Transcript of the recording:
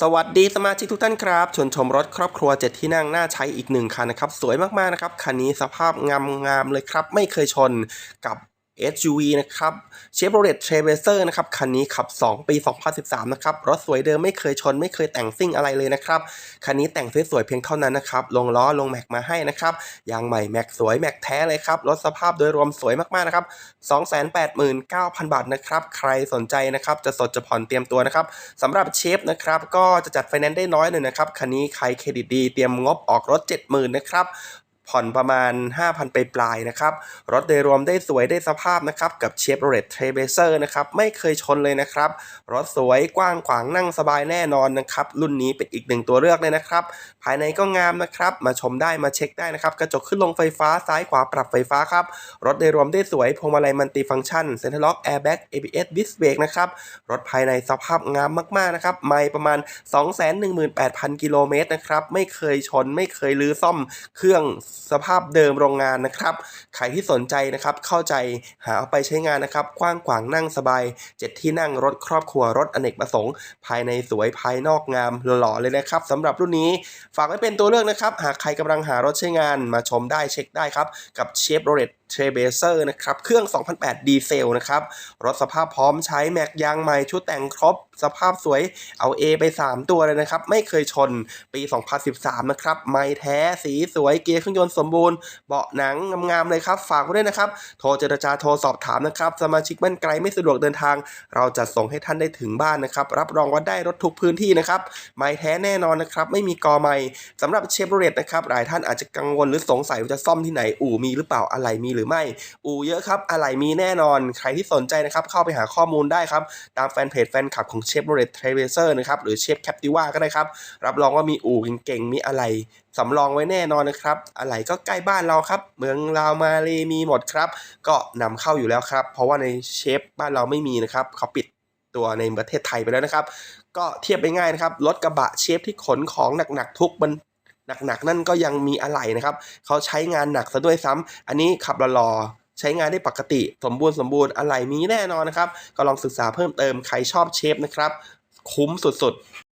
สวัสดีสมาชิกทุกท่านครับชวนชมรถครอบครัว 7 ที่นั่งน่าใช้อีกหนึ่งคันนะครับ สวยมากๆนะครับ คันนี้สภาพงามงามๆเลยครับ ไม่เคยชนกับ SUV นะครับ Chevrolet Trailblazer นะครับ คันนี้ขับ 2 ปี 2013 นะครับ รถสวยเดิมไม่เคยชนไม่เคยแต่งซิ่งอะไรเลยนะครับ คันนี้แต่งสวยๆเพียงเท่านั้นนะครับ ลงล้อลงแม็กมาให้นะครับ ยางใหม่แม็กสวยแม็กแท้เลยครับ รถสภาพโดยรวมสวยมากๆนะครับ 289,000 บาทนะครับ ใครสนใจนะครับ จะสดจะผ่อนเตรียมตัวนะครับสำหรับเชฟนะครับก็จะจัดไฟแนนซ์ได้น้อยหน่อยนะครับ คันนี้ใครเครดิตดีเตรียมงบออกรถ 70,000 นะครับ ผ่อนประมาณ 5,000 ไปปลายนะครับ รถโดยรวมได้สวยได้สภาพนะครับ กับ Chevrolet Trailblazer นะครับ ไม่เคยชนเลยนะครับ รถสวยกว้างขวางนั่งสบายแน่นอนนะครับ รุ่นนี้เป็นอีกหนึ่งตัวเลือกเลยนะครับ ภายในก็งามนะครับ มาชมได้มาเช็คได้นะครับ กระจกขึ้นลงไฟฟ้าซ้ายขวาปรับไฟฟ้าครับ รถโดยรวมได้สวยพวงมาลัยมัลติฟังก์ชันเซ็นทรัลล็อกแอร์แบ็ก ABS ดิสเบรกนะครับ รถภายในสภาพงามมากๆนะครับ ไม่ประมาณ 218,000 กิโลเมตรนะครับ ไม่เคยชนไม่เคยรื้อซ่อมเครื่องสภาพเดิมโรงงานนะครับ ใครที่สนใจนะครับ เข้าใจหาเอาไปใช้งานนะครับ กว้างขวางนั่งสบายเจ็ดที่นั่งรถครอบครัวรถอเนกประสงค์ ภายในสวยภายนอกงามหล่อเลยนะครับสำหรับรุ่นนี้ฝากไว้เป็นตัวเลือกนะครับ หากใครกำลังหารถใช้งานมาชมได้เช็คได้ครับ กับเชฟโรเลต Chevrolet Trailblazer นะครับ เครื่อง 2008 ดีเซลนะครับ รถสภาพพร้อมใช้ แม็กยางใหม่ ชุดแต่งครบ สภาพสวย เอา A ไป 3 ตัวเลยนะครับ ไม่เคยชน ปี 2013 นะครับ ไม่แท้ สีสวย เกียร์เครื่องยนต์สมบูรณ์ เบาะหนังงามๆเลยครับ ฝากไว้ด้วยนะครับ โทรเจรจา โทรสอบถามนะครับ สมาชิกบ้านไกลไม่สะดวกเดินทาง เราจะส่งให้ท่านได้ถึงบ้านนะครับ รับรองว่าได้รถทุกพื้นที่นะครับ ไม่แท้แน่นอนนะครับ ไม่มีกอไม่สำหรับเชฟโรเลตนะครับ หลายท่านอาจจะกังวลหรือสงสัยว่าจะซ่อมที่ไหน อู่มีหรือเปล่า อะไรมีหรือไม่ อูเยอะครับอะไรมีแน่นอน ใครที่สนใจนะครับเข้าไปหาข้อมูลได้ครับ ตามแฟนเพจแฟนคลับของเชฟโรเลตเทรเวเซอร์นะครับหรือเชฟแคปติว่าก็ได้ครับ รับรองว่ามีอู่เก่งๆ มีอะไรสำรองไว้แน่นอนนะครับ อะไรก็ใกล้บ้านเราครับ เมืองลาวมาเลมีหมดครับ ก็นำเข้าอยู่แล้วครับ เพราะว่าในเชฟบ้านเราไม่มีนะครับเขาปิดตัวในประเทศไทยไปแล้วนะครับ ก็เทียบไปง่ายนะครับ รถกระบะเชฟที่ขนของหนักๆทุกมัน หนักๆนั่นก็ยังมีอะไหล่นะครับเขาใช้งานหนักซะด้วยซ้ำอันนี้ขับหล่อใช้งานได้ปกติสมบูรณ์สมบูรณ์อะไหล่มีแน่นอนนะครับ ก็ลองศึกษาเพิ่มเติมใครชอบเชฟนะครับ คุ้มสุดๆ